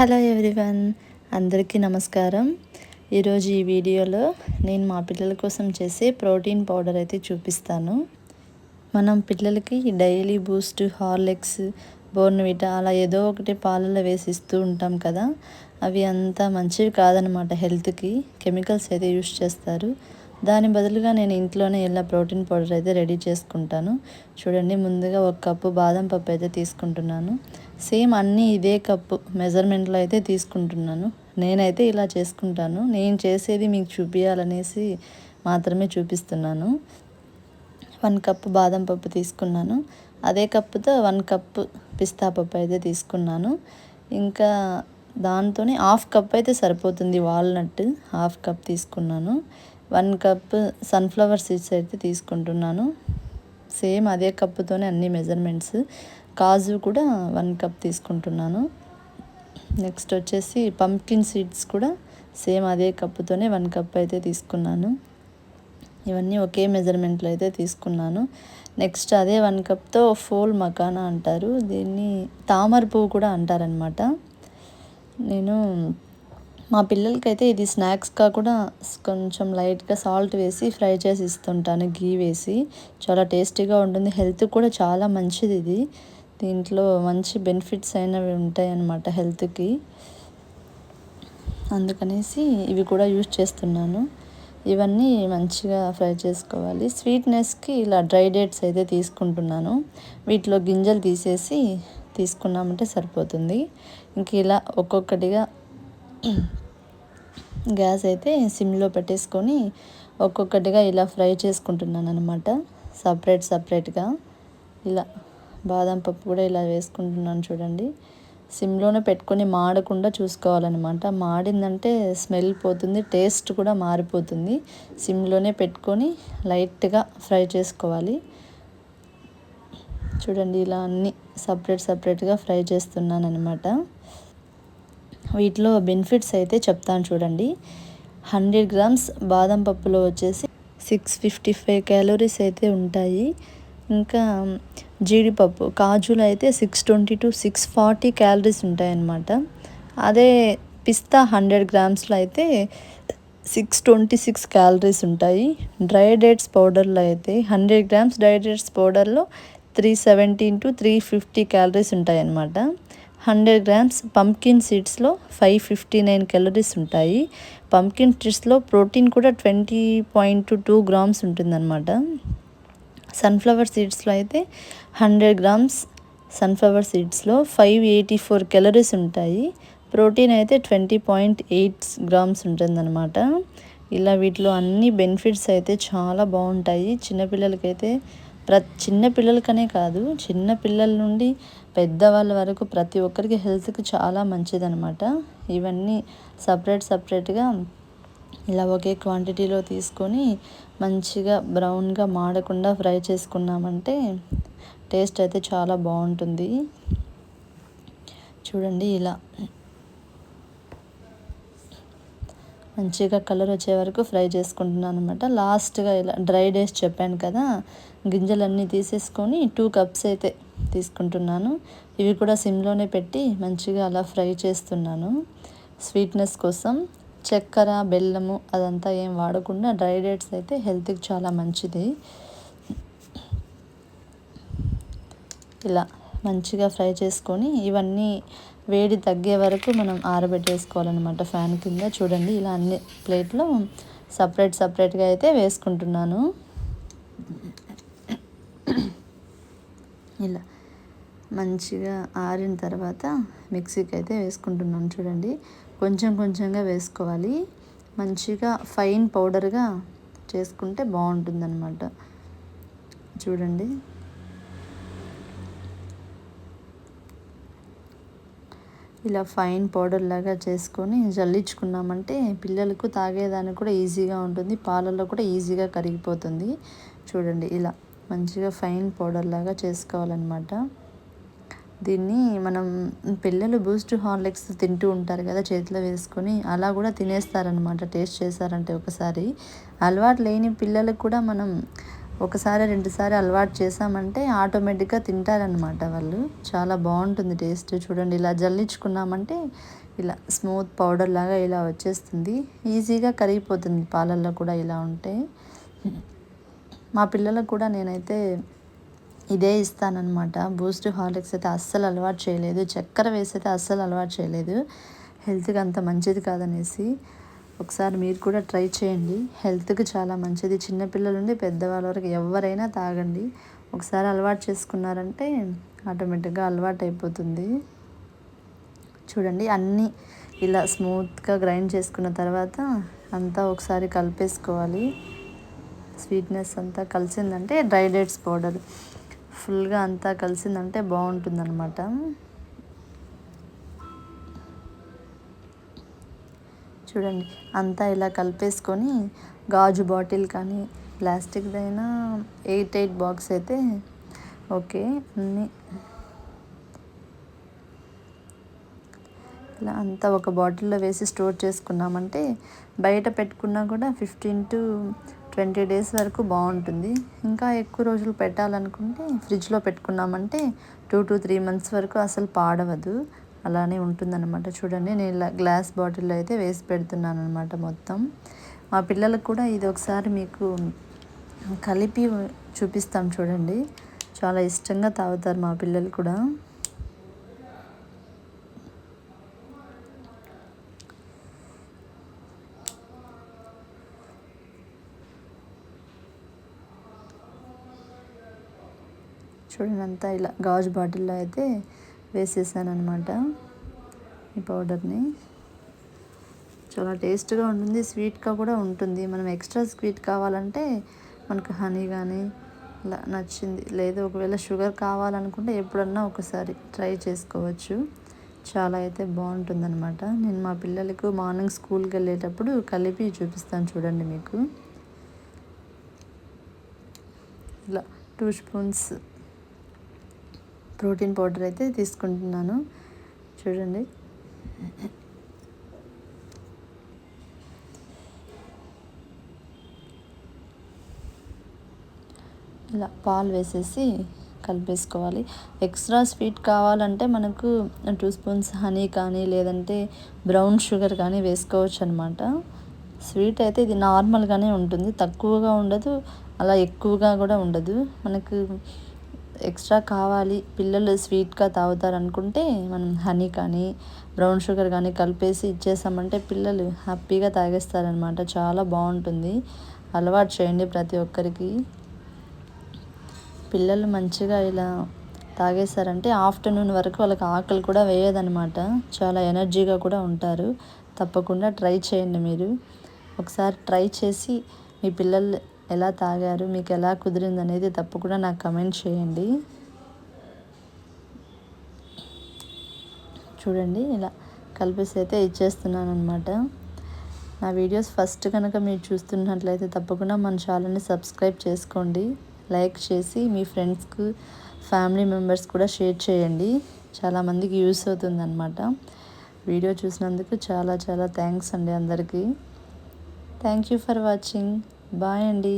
Hello everyone అందరికీ నమస్కారం. ఈరోజు ఈ వీడియోలో నేను మా పిల్లల కోసం చేసే ప్రోటీన్ పౌడర్ అయితే చూపిస్తాను. మనం పిల్లలకి డైలీ బూస్ట్ హార్లిక్స్ బోర్న్విటా అలా ఏదో ఒకటి పాలలో వేసిస్తూ ఉంటాం కదా. అవి అంతా మంచివి కాదనమాట హెల్త్కి. కెమికల్స్ అయితే యూస్ చేస్తారు. దాని బదులుగా నేను ఇంట్లోనే ఇలా ప్రోటీన్ పౌడర్ అయితే రెడీ చేసుకుంటాను. చూడండి ముందుగా ఒక కప్పు బాదం పప్పు అయితే తీసుకుంటున్నాను. సేమ్ అన్నీ ఇదే కప్పు. మెజర్మెంట్లో అయితే తీసుకుంటున్నాను. నేనైతే ఇలా చేసుకుంటాను. నేను చేసేది మీకు చూపించాలనేసి మాత్రమే చూపిస్తున్నాను. వన్ కప్ బాదం పప్పు తీసుకున్నాను. అదే కప్పుతో వన్ కప్ పిస్తా పప్పు అయితే తీసుకున్నాను. ఇంకా దాంతోనే హాఫ్ కప్ అయితే సరిపోతుంది వాల్నట్ హాఫ్ కప్ తీసుకున్నాను. వన్ కప్ సన్ఫ్లవర్ సీడ్స్ అయితే తీసుకుంటున్నాను. సేమ్ అదే కప్పుతోనే అన్ని మెజర్మెంట్స్. కాజు కూడా వన్ కప్ తీసుకుంటున్నాను. నెక్స్ట్ వచ్చేసి పంప్కిన్ సీడ్స్ కూడా సేమ్ అదే కప్పుతోనే వన్ కప్ అయితే తీసుకున్నాను. ఇవన్నీ ఒకే మెజర్మెంట్లో అయితే తీసుకున్నాను. నెక్స్ట్ అదే వన్ కప్తో ఫోల్ మకానా అంటారు. దీన్ని తామర పువ్వు కూడా అంటారనమాట నేను మా పిల్లలకైతే ఇది స్నాక్స్గా కూడా కొంచెం లైట్గా సాల్ట్ వేసి ఫ్రై చేసి ఇస్తుంటాను. గీ వేసి. చాలా టేస్టీగా ఉంటుంది. హెల్త్ కూడా చాలా మంచిది ఇది. దీంట్లో మంచి బెనిఫిట్స్ అయినవి ఉంటాయి అన్నమాట హెల్త్కి. అందుకనేసి ఇవి కూడా యూజ్ చేస్తున్నాను. ఇవన్నీ మంచిగా ఫ్రై చేసుకోవాలి. స్వీట్నెస్కి ఇలా డ్రై డేట్స్ అయితే తీసుకుంటున్నాను. వీటిలో గింజలు తీసేసి తీసుకున్నామంటే సరిపోతుంది. ఇంక ఇలా ఒక్కొక్కటిగా గ్యాస్ అయితే సిమ్లో పెట్టేసుకొని ఒక్కొక్కటిగా ఇలా ఫ్రై చేసుకుంటున్నాను అనమాట సపరేట్ సపరేట్గా. ఇలా బాదం పప్పు కూడా ఇలా వేసుకుంటున్నాను చూడండి. సిమ్లోనే పెట్టుకొని మాడకుండా చూసుకోవాలన్నమాట. మాడిందంటే స్మెల్ పోతుంది టేస్ట్ కూడా మారిపోతుంది. సిమ్లోనే పెట్టుకొని లైట్గా ఫ్రై చేసుకోవాలి. చూడండి ఇలా అన్నీ సపరేట్ సపరేట్గా ఫ్రై చేస్తున్నాను అనమాట వీటిలో బెనిఫిట్స్ అయితే చెప్తాను చూడండి. హండ్రెడ్ గ్రామ్స్ బాదం పప్పులో వచ్చేసి సిక్స్ ఫిఫ్టీ ఫైవ్ క్యాలరీస్ అయితే ఉంటాయి. ఇంకా జీడిపప్పు కాజులు అయితే six twenty two six forty calories ఉంటాయన్నమాట. అదే పిస్తా హండ్రెడ్ గ్రామ్స్లో అయితే సిక్స్ ట్వంటీ సిక్స్ క్యాలరీస్ ఉంటాయి. డ్రై డేట్స్ పౌడర్లో అయితే హండ్రెడ్ గ్రామ్స్ డ్రై డేట్స్ పౌడర్లో three seventeen two three fifty calories ఉంటాయన్నమాట. హండ్రెడ్ గ్రామ్స్ పంకిన్ సీడ్స్లో ఫైవ్ ఫిఫ్టీ నైన్ క్యాలరీస్ ఉంటాయి. పంకిన్ సీడ్స్లో ప్రోటీన్ కూడా ట్వంటీ పాయింట్ టూ గ్రామ్స్ ఉంటుందన్నమాట. సన్ఫ్లవర్ సీడ్స్లో అయితే హండ్రెడ్ గ్రామ్స్ సన్ఫ్లవర్ సీడ్స్లో ఫైవ్ ఎయిటీ ఫోర్ క్యాలరీస్ ఉంటాయి. ప్రోటీన్ అయితే ట్వంటీ పాయింట్ ఎయిట్ గ్రామ్స్ ఉంటుందన్నమాట. ఇలా వీటిలో అన్ని బెనిఫిట్స్ అయితే చాలా బాగుంటాయి. చిన్నపిల్లలకైతే ప్ర చిన్న పిల్లలకనే కాదు చిన్న పిల్లల నుండి పెద్దవాళ్ళ వరకు ప్రతి ఒక్కరికి హెల్త్కి చాలా మంచిదనమాట ఇవన్నీ సపరేట్ సపరేట్గా ఇలా ఒకే క్వాంటిటీలో తీసుకొని మంచిగా బ్రౌన్గా మాడకుండా ఫ్రై చేసుకున్నామంటే టేస్ట్ అయితే చాలా బాగుంటుంది. చూడండి ఇలా. మంచిగా కలర్ వచ్చే వరకు ఫ్రై చేసుకుంటున్నాను అనమాట లాస్ట్గా ఇలా డ్రై డేస్ చెప్పాను కదా గింజలన్నీ తీసేసుకొని టూ కప్స్ అయితే తీసుకుంటున్నాను. ఇవి కూడా సిమ్లోనే పెట్టి మంచిగా అలా ఫ్రై చేస్తున్నాను. స్వీట్నెస్ కోసం చక్కెర బెల్లము అదంతా ఏం వాడకుండా డ్రై డేట్స్ అయితే హెల్త్కి చాలా మంచిది. ఇలా మంచిగా ఫ్రై చేసుకొని ఇవన్నీ వేడి తగ్గే వరకు మనం ఆరబెట్టేసుకోవాలన్నమాట ఫ్యాన్ కింద. చూడండి ఇలా అన్ని ప్లేట్లో సపరేట్ సపరేట్గా అయితే వేసుకుంటున్నాను. ఇలా మంచిగా ఆరిన తర్వాత మిక్సీకి అయితే వేసుకుంటున్నాను చూడండి. కొంచెం కొంచెంగా వేసుకోవాలి. మంచిగా ఫైన్ పౌడర్గా చేసుకుంటే బాగుంటుందన్నమాట. చూడండి. ఇలా ఫైన్ పౌడర్ లాగా చేసుకొని జల్లించుకున్నామంటే పిల్లలకు తాగేదానికి కూడా ఈజీగా ఉంటుంది. పాలల్లో కూడా ఈజీగా కరిగిపోతుంది. చూడండి ఇలా మంచిగా ఫైన్ పౌడర్ లాగా చేసుకోవాలన్నమాట. దీన్ని మనం పిల్లలు బూస్ట్ హార్లిక్స్ తింటూ ఉంటారు కదా చేతిలో వేసుకొని అలా కూడా తినేస్తారనమాట టేస్ట్ చేశారంటే ఒకసారి. అలవాటు లేని పిల్లలకు కూడా మనం ఒకసారి రెండుసారి అలవాటు చేసామంటే ఆటోమేటిక్గా తింటారనమాట వాళ్ళు. చాలా బాగుంటుంది టేస్ట్. చూడండి ఇలా జల్లించుకున్నామంటే ఇలా స్మూత్ పౌడర్ లాగా ఇలా వచ్చేస్తుంది. ఈజీగా కరిగిపోతుంది పాలల్లో కూడా ఇలా ఉంటే. మా పిల్లలకు కూడా నేనైతే ఇదే ఇస్తానన్నమాట. బూస్ట్ హార్లిక్స్ అయితే అస్సలు అలవాటు చేయలేదు. చక్కెర వేసి అయితే అస్సలు అలవాటు చేయలేదు. హెల్త్కి అంత మంచిది కాదనేసి ఒకసారి మీరు కూడా ట్రై చేయండి. హెల్త్కి చాలా మంచిది. చిన్నపిల్లల నుండి పెద్దవాళ్ళ వరకు ఎవరైనా తాగండి. ఒకసారి అలవాటు చేసుకున్నారంటే ఆటోమేటిక్గా అలవాటు అయిపోతుంది. చూడండి అన్నీ ఇలా స్మూత్గా గ్రైండ్ చేసుకున్న తర్వాత అంతా ఒకసారి కలిపేసుకోవాలి. స్వీట్నెస్ అంతా కలిసిందంటే డ్రై డేట్స్ పౌడర్. ఫుల్గా అంతా కలిసిందంటే బాగుంటుందన్నమాట. చూడండి అంతా ఇలా కలిపేసుకొని గాజు బాటిల్ కానీ ప్లాస్టిక్దైనా ఎయిట్ ఎయిట్ బాక్స్ అయితే ఓకే. అన్నీ ఇలా అంతా ఒక బాటిల్లో వేసి స్టోర్ చేసుకున్నామంటే బయట పెట్టుకున్నా కూడా ఫిఫ్టీన్ టు ట్వంటీ డేస్ వరకు బాగుంటుంది. ఇంకా ఎక్కువ రోజులు పెట్టాలనుకుంటే ఫ్రిడ్జ్లో పెట్టుకున్నామంటే టూ టు త్రీ మంత్స్ వరకు అసలు పాడవదు. అలానే ఉంటుందన్నమాట. చూడండి నేను ఇలా గ్లాస్ బాటిల్లో అయితే వేసి పెడుతున్నాను అనమాట మొత్తం. మా పిల్లలకు కూడా ఇది ఒకసారి మీకు కలిపి చూపిస్తాం చూడండి. చాలా ఇష్టంగా తాగుతారు మా పిల్లలు కూడా. చూడండి అంతా ఇలా గాజు బాటిల్లో అయితే వేసేసాను అనమాట ఈ పౌడర్ని. చాలా టేస్ట్గా ఉంటుంది స్వీట్గా కూడా ఉంటుంది. మనం ఎక్స్ట్రా స్వీట్ కావాలంటే మనకు హనీ కానీ ఇలా నచ్చింది. లేదు ఒకవేళ షుగర్ కావాలనుకుంటే ఎప్పుడన్నా ఒకసారి ట్రై చేసుకోవచ్చు. చాలా అయితే బాగుంటుందన్నమాట. నేను మా పిల్లలకు మార్నింగ్ స్కూల్కి వెళ్ళేటప్పుడు కలిపి చూపిస్తాను చూడండి మీకు. ఇలా టూ స్పూన్స్ ప్రోటీన్ పౌడర్ అయితే తీసుకుంటున్నాను. చూడండి. ఇలా పాలు వేసేసి కలిపేసుకోవాలి. ఎక్స్ట్రా స్వీట్ కావాలంటే మనకు టూ స్పూన్స్ హనీ కానీ లేదంటే బ్రౌన్ షుగర్ కానీ వేసుకోవచ్చు అనమాట స్వీట్ అయితే ఇది నార్మల్గానే ఉంటుంది. తక్కువగా ఉండదు అలా ఎక్కువగా కూడా ఉండదు. మనకు ఎక్స్ట్రా కావాలి పిల్లలు స్వీట్గా తాగుతారు అనుకుంటే మనం హనీ కానీ బ్రౌన్ షుగర్ కానీ కలిపేసి ఇచ్చేసామంటే పిల్లలు హ్యాపీగా తాగేస్తారనమాట. చాలా బాగుంటుంది. అలవాటు చేయండి ప్రతి ఒక్కరికి. పిల్లలు మంచిగా ఇలా తాగేశారంటే ఆఫ్టర్నూన్ వరకు వాళ్ళకి ఆకలి కూడా వేయదనమాట. చాలా ఎనర్జీగా కూడా ఉంటారు. తప్పకుండా ట్రై చేయండి మీరు. ఒకసారి ట్రై చేసి మీ పిల్లలు ఎలా తాగారు మీకు ఎలా కుదిరింది అనేది తప్పకుండా నాకు కమెంట్ చేయండి. చూడండి ఇలా కలిపేసి అయితే ఇచ్చేస్తున్నాను అనమాట నా వీడియోస్ ఫస్ట్ కనుక మీరు చూస్తున్నట్లయితే తప్పకుండా మన ఛానల్ని సబ్స్క్రైబ్ చేసుకోండి. లైక్ చేసి మీ ఫ్రెండ్స్కు ఫ్యామిలీ మెంబర్స్ కూడా షేర్ చేయండి. చాలామందికి యూస్ అవుతుందన్నమాట. వీడియో చూసినందుకు చాలా చాలా థ్యాంక్స్ అండి అందరికీ. Thank you for watching. Bye అండి.